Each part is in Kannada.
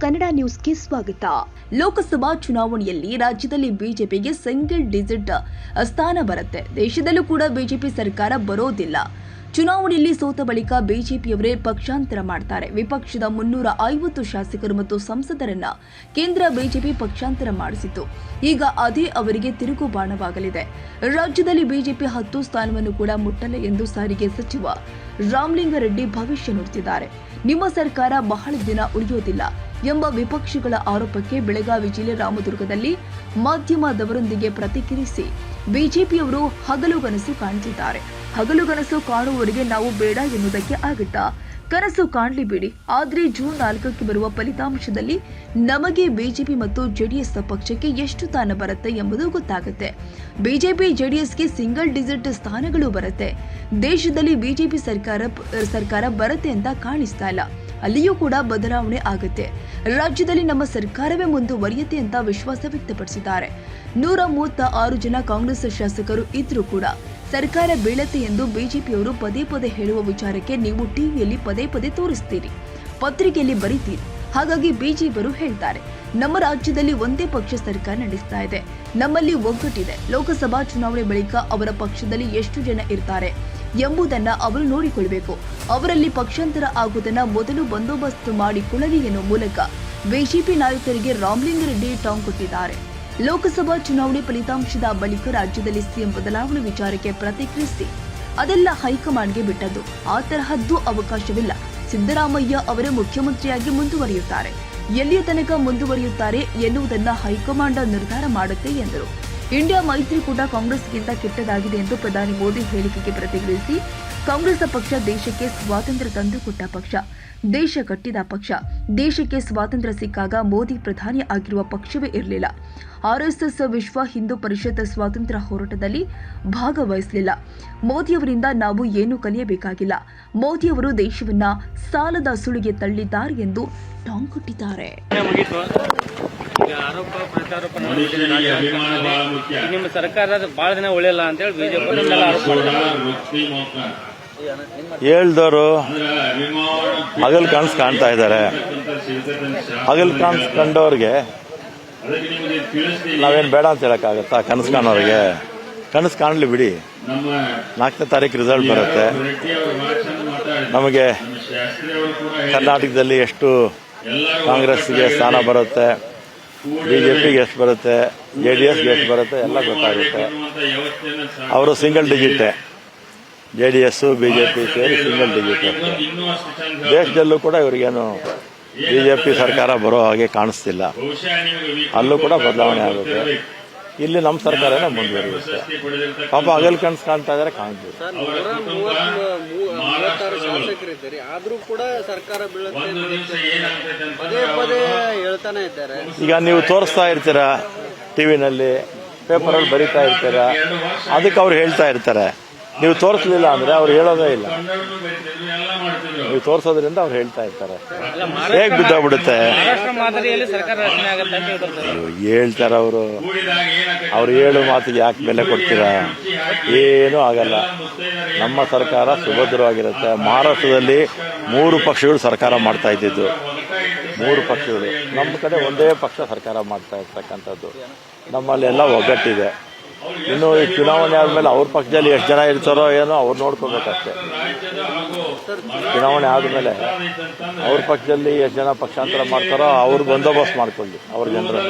ಕನ್ನಡ ನ್ಯೂಸ್ಗೆ ಸ್ವಾಗತ. ಲೋಕಸಭಾ ಚುನಾವಣೆಯಲ್ಲಿ ರಾಜ್ಯದಲ್ಲಿ ಬಿಜೆಪಿಗೆ ಸಿಂಗಲ್ ಡಿಜಿಟ್ ಸ್ಥಾನ ಬರುತ್ತೆ. ದೇಶದಲ್ಲೂ ಕೂಡ ಬಿಜೆಪಿ ಸರ್ಕಾರ ಬರೋದಿಲ್ಲ. ಚುನಾವಣೆಯಲ್ಲಿ ಸೋತ ಬಳಿಕ ಬಿಜೆಪಿಯವರೇ ಪಕ್ಷಾಂತರ ಮಾಡ್ತಾರೆ. ವಿಪಕ್ಷದ ಮುನ್ನೂರ ಐವತ್ತು ಶಾಸಕರು ಮತ್ತು ಸಂಸದರನ್ನ ಕೇಂದ್ರ ಬಿಜೆಪಿ ಪಕ್ಷಾಂತರ ಮಾಡಿಸಿತು ಈಗ ಅದೇ ಅವರಿಗೆ ತಿರುಗು ಬಾಣವಾಗಲಿದೆ. ರಾಜ್ಯದಲ್ಲಿ ಬಿಜೆಪಿ ಹತ್ತು ಸ್ಥಾನವನ್ನು ಕೂಡ ಮುಟ್ಟಲ್ಲ ಎಂದು ಸಾರಿಗೆ ಸಚಿವ ರಾಮಲಿಂಗಾರೆಡ್ಡಿ ಭವಿಷ್ಯ ನುಡಿದಿದ್ದಾರೆ. ನಿಮ್ಮ ಸರ್ಕಾರ ಬಹಳ ದಿನ ಉಳಿಯೋದಿಲ್ಲ ಎಂಬ ವಿಪಕ್ಷಗಳ ಆರೋಪಕ್ಕೆ ಬೆಳಗಾವಿ ಜಿಲ್ಲೆ ರಾಮದುರ್ಗದಲ್ಲಿ ಮಾಧ್ಯಮದವರೊಂದಿಗೆ ಪ್ರತಿಕ್ರಿಯಿಸಿ ಬಿಜೆಪಿಯವರು ಹಗಲುಗನಸು ಕಾಣ್ತಿದ್ದಾರೆ. ಹಗಲುಗನಸು ಕಾಣುವವರಿಗೆ ನಾವು ಬೇಡ ಎನ್ನುವುದಕ್ಕೆ ಆಗತ್ತಾ ಕನಸು ಕಾಣಲಿ ಬಿಡಿ ಆದರೆ ಜೂನ್ ನಾಲ್ಕಕ್ಕೆ ಬರುವ ಫಲಿತಾಂಶದಲ್ಲಿ ನಮಗೆ ಬಿಜೆಪಿ ಮತ್ತು ಜೆಡಿಎಸ್ ಪಕ್ಷಕ್ಕೆ ಎಷ್ಟು ಸ್ಥಾನ ಬರುತ್ತೆ ಎಂಬುದು ಗೊತ್ತಾಗುತ್ತೆ. ಬಿಜೆಪಿ, ಜೆಡಿಎಸ್ಗೆ ಸಿಂಗಲ್ ಡಿಜಿಟ್ ಸ್ಥಾನಗಳು ಬರುತ್ತೆ. ದೇಶದಲ್ಲಿ ಬಿಜೆಪಿ ಸರ್ಕಾರ ಸರ್ಕಾರ ಬರುತ್ತೆ ಅಂತ ಕಾಣಿಸ್ತಾ ಇಲ್ಲ. ಅಲ್ಲಿಯೂ ಕೂಡ ಬದಲಾವಣೆ ಆಗುತ್ತೆ. ರಾಜ್ಯದಲ್ಲಿ ನಮ್ಮ ಸರ್ಕಾರವೇ ಮುಂದುವರಿಯುತ್ತೆ ಅಂತ ವಿಶ್ವಾಸ ವ್ಯಕ್ತಪಡಿಸಿದ್ದಾರೆ. ನೂರ ಮೂವತ್ತ ಆರು ಜನ ಕಾಂಗ್ರೆಸ್ ಶಾಸಕರು ಇದ್ರೂ ಕೂಡ ಸರ್ಕಾರ ಬೀಳತ್ತೆ ಎಂದು ಬಿಜೆಪಿಯವರು ಪದೇ ಪದೇ ಹೇಳುವ ವಿಚಾರಕ್ಕೆ ನೀವು ಟಿವಿಯಲ್ಲಿ ಪದೇ ಪದೇ ತೋರಿಸ್ತೀರಿ. ಪತ್ರಿಕೆಯಲ್ಲಿ ಬರೀತೀರಿ. ಹಾಗಾಗಿ ಬಿಜೆಪಿಯವರು ಹೇಳ್ತಾರೆ, ನಮ್ಮ ರಾಜ್ಯದಲ್ಲಿ ಒಂದೇ ಪಕ್ಷ ಸರ್ಕಾರ ನಡೆಸ್ತಾ ಇದೆ. ನಮ್ಮಲ್ಲಿ ಒಗ್ಗಟ್ಟಿದೆ. ಲೋಕಸಭಾ ಚುನಾವಣೆ ಬಳಿಕ ಅವರ ಪಕ್ಷದಲ್ಲಿ ಎಷ್ಟು ಜನ ಇರ್ತಾರೆ ಎಂಬುದನ್ನ ಅವರು ನೋಡಿಕೊಳ್ಬೇಕು. ಅವರಲ್ಲಿ ಪಕ್ಷಾಂತರ ಆಗುವುದನ್ನ ಮೊದಲು ಬಂದೋಬಸ್ತ್ ಮಾಡಿಕೊಳ್ಳಲಿ ಎನ್ನುವ ಮೂಲಕ ಬಿಜೆಪಿ ನಾಯಕರಿಗೆ ರಾಮಲಿಂಗಾರೆಡ್ಡಿ ಟಾಂಗ್ ಕೊಟ್ಟಿದ್ದಾರೆ. ಲೋಕಸಭಾ ಚುನಾವಣೆ ಫಲಿತಾಂಶದ ಬಳಿಕ ರಾಜ್ಯದಲ್ಲಿ ಸಿಎಂ ಬದಲಾವಣೆ ವಿಚಾರಕ್ಕೆ ಪ್ರತಿಕ್ರಿಯಿಸಿ, ಅದೆಲ್ಲ ಹೈಕಮಾಂಡ್ಗೆ ಬಿಟ್ಟದ್ದು. ಆ ತರಹದ್ದು ಅವಕಾಶವಿಲ್ಲ. ಸಿದ್ದರಾಮಯ್ಯ ಅವರೇ ಮುಖ್ಯಮಂತ್ರಿಯಾಗಿ ಮುಂದುವರಿಯುತ್ತಾರೆ. ಎಲ್ಲಿಯ ತನಕ ಮುಂದುವರಿಯುತ್ತಾರೆ ಎನ್ನುವುದನ್ನ ಹೈಕಮಾಂಡ್ ನಿರ್ಧಾರ ಮಾಡುತ್ತೆ ಎಂದರು. ಇಂಡಿಯಾ ಮೈತ್ರಿಕೂಟ ಕಾಂಗ್ರೆಸ್ಗಿಂತ ಕೆಟ್ಟದಾಗಿದೆ ಎಂದು ಪ್ರಧಾನಿ ಮೋದಿ ಹೇಳಿಕೆಗೆ ಪ್ರತಿಕ್ರಿಯಿಸಿ ಕಾಂಗ್ರೆಸ್ ಪಕ್ಷ ದೇಶಕ್ಕೆ ಸ್ವಾತಂತ್ರ್ಯ ತಂದುಕೊಟ್ಟ ಪಕ್ಷ ದೇಶ ಕಟ್ಟಿದ ಪಕ್ಷ ದೇಶಕ್ಕೆ ಸ್ವಾತಂತ್ರ್ಯ ಸಿಕ್ಕಾಗ ಮೋದಿ ಪ್ರಧಾನಿ ಆಗಿರುವ ಪಕ್ಷವೇ ಇರಲಿಲ್ಲ. ಆರ್ಎಸ್ಎಸ್ ವಿಶ್ವ ಹಿಂದೂ ಪರಿಷತ್ ಸ್ವಾತಂತ್ರ್ಯ ಹೋರಾಟದಲ್ಲಿ ಭಾಗವಹಿಸಲಿಲ್ಲ. ಮೋದಿಯವರಿಂದ ನಾವು ಏನು ಕಲಿಯಬೇಕಾಗಿಲ್ಲ. ಮೋದಿಯವರು ದೇಶವನ್ನ ಸಾಲದ ಸುಳಿಗೆ ತಳ್ಳಿದ್ದಾರೆ ಎಂದು ಟಾಂಗ್ ಕೊಟ್ಟಿದ್ದಾರೆ. ಈಗ ಆರೋಪ ಪ್ರತ್ಯಾರೋಪ ನೋಡಿ ಅಭಿಮಾನ ಬಹಳ ಮುಖ್ಯ ನಿಮ್ಮ ಸರ್ಕಾರ ಬಹಳ ದಿನ ಉಳಿಯಲ್ಲ ಅಂತ ಹೇಳಿ ಬಿಜೆಪಿ ಹೇಳ್ದವರು ಹಗಲ್ ಕನ್ಸ್ ಕಾಣ್ತಾ ಇದ್ದಾರೆ. ಹಗಲ್ ಕನ್ಸ್ ಕಂಡವ್ರಿಗೆ ನಾವೇನು ಬೇಡ ಅಂತ ಹೇಳೋಕ್ಕಾಗತ್ತಾ ಕನಸು ಕಾಣೋರಿಗೆ. ಕನಸು ಕಾಣಲಿ ಬಿಡಿ. ನಾಲ್ಕನೇ ತಾರೀಕು ರಿಸಲ್ಟ್ ಬರುತ್ತೆ. ನಮಗೆ. ಕರ್ನಾಟಕದಲ್ಲಿ ಎಷ್ಟು ಕಾಂಗ್ರೆಸ್ಗೆ ಸ್ಥಾನ ಬರುತ್ತೆ ಬಿ ಜೆ ಎಷ್ಟು ಬರುತ್ತೆ, ಜೆ ಡಿ ಎಸ್ಗೆ ಎಷ್ಟು ಬರುತ್ತೆ, ಎಲ್ಲ ಗೊತ್ತಾಗುತ್ತೆ. ಅವರು single ಡಿಜಿಟೇ J D S B J P ಸೇರಿ ಸಿಂಗಲ್ ಡಿಜಿಟ್ ದೇಶದಲ್ಲೂ ಕೂಡ ಇವರಿಗೇನು ಬಿ ಜೆ ಪಿ ಸರ್ಕಾರ ಬರೋ ಹಾಗೆ ಕಾಣಿಸ್ತಿಲ್ಲ. ಅಲ್ಲೂ ಕೂಡ ಬದಲಾವಣೆ ಆಗುತ್ತೆ. ಇಲ್ಲಿ ನಮ್ಮ ಸರ್ಕಾರನೇ ಮುಂದುವರಿಯುತ್ತೆ. ಪಾಪ ಹಗಲ್ ಕನ್ಸ್ ಕಾಣ್ತಾ ಇದ್ರೆ ಕಾಣ್ತೀವಿ ಇದ್ದಾರೆ. ಈಗ ನೀವು ತೋರಿಸ್ತಾ ಇರ್ತೀರಾ ಟಿವಿನಲ್ಲಿ ಪೇಪರಲ್ಲಿ ಬರಿತಾ ಇರ್ತೀರಾ? ಅದಕ್ಕೆ ಅವ್ರು ಹೇಳ್ತಾ ಇರ್ತಾರೆ. ನೀವು ತೋರಿಸ್ಲಿಲ್ಲ ಅಂದ್ರೆ ಅವ್ರು ಹೇಳೋದೇ ಇಲ್ಲ. ನೀವು ತೋರಿಸೋದ್ರಿಂದ ಅವ್ರು ಹೇಳ್ತಾ ಇರ್ತಾರೆ. ಹೇಗ್ ಬಿದ್ದೋಗ್ಬಿಡುತ್ತೆ? ಮಹಾರಾಷ್ಟ್ರ ಮಾದರಿಯಲ್ಲಿ ಸರ್ಕಾರ ರಚನೆ ಆಗುತ್ತೆ ಅಂತ ಹೇಳ್ತಾರೆ. ಅವರು. ಅವ್ರು ಹೇಳು ಮಾತಿಗೆ ಯಾಕೆ ಬೆಲೆ ಕೊಡ್ತೀರಾ? ಏನೂ ಆಗಲ್ಲ. ನಮ್ಮ ಸರ್ಕಾರ ಸುಭದ್ರವಾಗಿರುತ್ತೆ ಮಹಾರಾಷ್ಟ್ರದಲ್ಲಿ ಮೂರು ಪಕ್ಷಗಳು ಸರ್ಕಾರ ಮಾಡ್ತಾ ಇದ್ದಿದ್ದು. ಮೂರು ಪಕ್ಷಗಳು. ನಮ್ಮ ಕಡೆ ಒಂದೇ ಪಕ್ಷ ಸರ್ಕಾರ ಮಾಡ್ತಾ ಇರ್ತಕ್ಕಂಥದ್ದು. ನಮ್ಮಲ್ಲೆಲ್ಲ ಒಗ್ಗಟ್ಟಿದೆ. ಇನ್ನು ಈ ಚುನಾವಣೆ ಆದ್ಮೇಲೆ ಅವ್ರ ಪಕ್ಷದಲ್ಲಿ ಎಷ್ಟು ಜನ ಇರ್ತಾರೋ ಏನೋ ಅವ್ರು ನೋಡ್ಕೋಬೇಕಷ್ಟೇ. ಚುನಾವಣೆ ಆದ್ಮೇಲೆ ಅವ್ರ ಪಕ್ಷದಲ್ಲಿ ಎಷ್ಟು ಜನ ಪಕ್ಷಾಂತರ ಮಾಡ್ತಾರೋ ಅವ್ರ ಬಂದೋಬಸ್ತ್ ಮಾಡ್ಕೊಳ್ಳಿ ಅವ್ರ ಜನರು.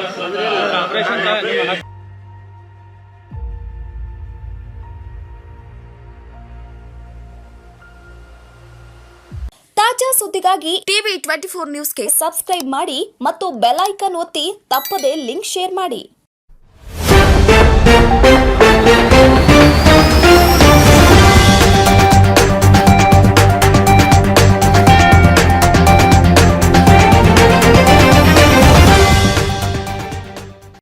ತಾಜಾ ಸುದ್ದಿಗಾಗಿ ಟಿವಿ ಟ್ವೆಂಟಿ ಫೋರ್ ನ್ಯೂಸ್ಗೆ ಸಬ್ಸ್ಕ್ರೈಬ್ ಮಾಡಿ ಮತ್ತು ಬೆಲ್ ಐಕನ್ ಒತ್ತಿ ತಪ್ಪದೇ ಲಿಂಕ್ ಶೇರ್ ಮಾಡಿ. Thank you.